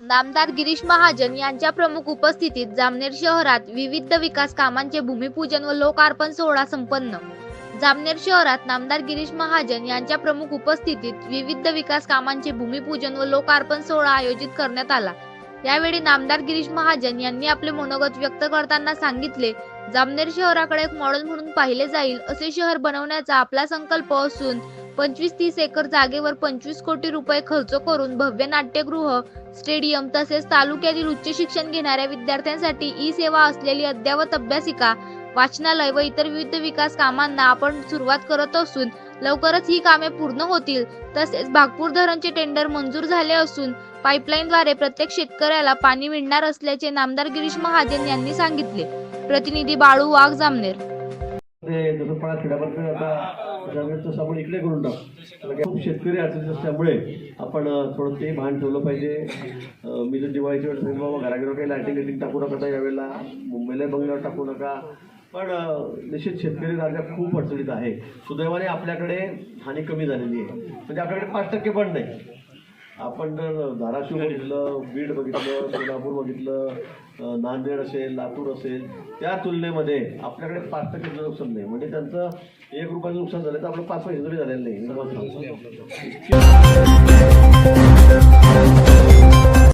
नामदार गिरीश महाजन यांच्या प्रमुख उपस्थितीत जामनेर शहरात विविध विकास कामांचे भूमिपूजन व लोकार्पण सोहळा संपन्न. जामनेर शहरात नामदार गिरीश महाजन यांच्या प्रमुख उपस्थितीत विविध विकास कामांचे भूमिपूजन व लोकार्पण सोहळा आयोजित करण्यात आला. यावेळी नामदार गिरीश महाजन यांनी आपले मनोगत व्यक्त करताना सांगितले जामनेर शहराकडे एक मॉडेल म्हणून पाहिले जाईल असे शहर बनवण्याचा आपला संकल्प असून पंचवीस तीस एकर जागेवर पंचवीस कोटी रुपये खर्च करून भव्य नाट्यगृह स्टेडियम तसेच तालुक्यातील उच्च शिक्षण घेणाऱ्या विद्यार्थ्यांसाठी ई सेवा असलेली अद्ययावत अभ्यासिका वाचनालय व इतर विविध विकास कामांना आपण सुरुवात करत असून लवकरच ही कामे पूर्ण होतील. तसेच भागपूर धरणचे टेंडर मंजूर झाले असून पाईपलाईनद्वारे प्रत्येक शेतकऱ्याला पाणी मिळणार असल्याचे नामदार गिरीश महाजन यांनी सांगितले. प्रतिनिधी बाळू वाघ जामनेर. ते आपण इकडे करून टाक. खूप शेतकरी अडचणीत असल्यामुळे आपण थोडं ते भान ठेवलं पाहिजे. मी जर दिवाळीच्या वेळेस बाबा घराघरावर काही लायटिंग लिटिंग टाकू नका यावेळेला. मुंबईला बंगल्यावर टाकू नका. पण निश्चित शेतकरी राज्यात खूप अडचणीत आहे. सुदैवाने आपल्याकडे हानी कमी झालेली आहे. म्हणजे आपल्याकडे पाच टक्के पण नाही. आपण जर धाराशिव बघितलं बीड बघितलं सोलापूर बघितलं नांदेड असेल लातूर असेल त्या तुलनेमध्ये आपल्याकडे पाच टक्के नुकसान नाही. म्हणजे त्यांचं एक रुपयाचं नुकसान झालं तर आपलं पाच पैसे जरी झालेलं नाही.